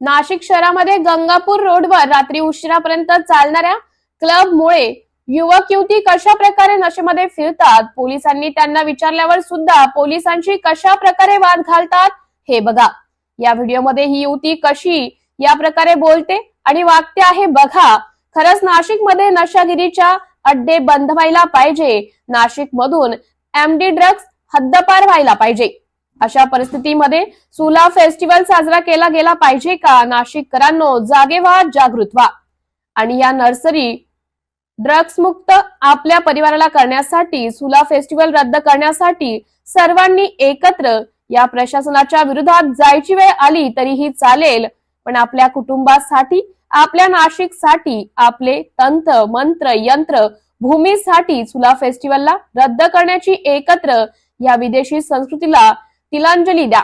नाशिक शहरामध्ये गंगापूर रोडवर रात्री उशिरापर्यंत चालणाऱ्या क्लबमुळे युवक युवती कशा प्रकारे नशेमध्ये फिरतात? पोलिसांनी त्यांना विचारल्यावर सुद्धा पोलिसांशी कशा प्रकारे वाद घालतात हे बघा. या व्हिडिओमध्ये ही युवती कशी या प्रकारे बोलते आणि वागते आहे बघा. खरंच नाशिकमध्ये नशागिरीच्या अड्डे बंद व्हायला पाहिजे. नाशिक मधून एमडी ड्रग्ज हद्दपार व्हायला पाहिजे. अशा परिस्थितीमध्ये सुला फेस्टिवल साजरा केला गेला पाहिजे का? नाशिककरांनो जागे व्हा जागृत व्हा. आणि या नर्सरी ड्रग्स मुक्त आपल्या परिवाराला करण्यासाठी सुला फेस्टिवल रद्द करण्यासाठी सर्वांनी एकत्र या प्रशासनाच्या विरोधात जायची वेळ आली तरीही चालेल. पण आपल्या कुटुंबासाठी आपल्या नाशिकसाठी आपले तंत्र मंत्र यंत्र भूमीसाठी सुला फेस्टिवलला रद्द करण्याची एकत्र या विदेशी संस्कृतीला तिलांजली द्या.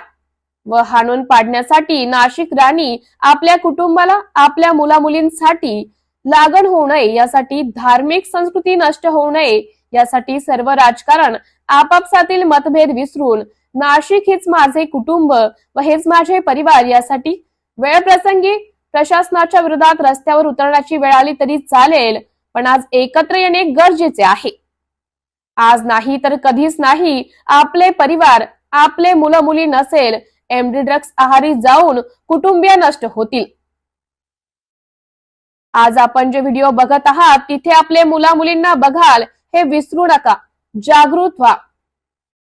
व हाणून पाडण्यासाठी नाशिक राणी आपल्या कुटुंबाला आपल्या मुलामुलींसाठी लागण होऊ नये यासाठी धार्मिक संस्कृती नष्ट होऊ नये यासाठी सर्व राजकारण आपापसातील मतभेद विसरून नाशिक हेच माझे कुटुंब व हेच माझे परिवार यासाठी वेळ प्रसंगी प्रशासनाच्या विरोधात रस्त्यावर उतरण्याची वेळ आली तरी चालेल पण आज एकत्र येणे गरजेचे आहे. आज नाही तर कधीच नाही आपले परिवार आपले मुलं मुली नसेल एमडी ड्रग्स आहारी जाऊन कुटुंबीय नष्ट होतील. आज आपण जे व्हिडिओ बघत आहात तिथे आपले मुला मुलींना बघाल हे विसरू नका. जागृत व्हा.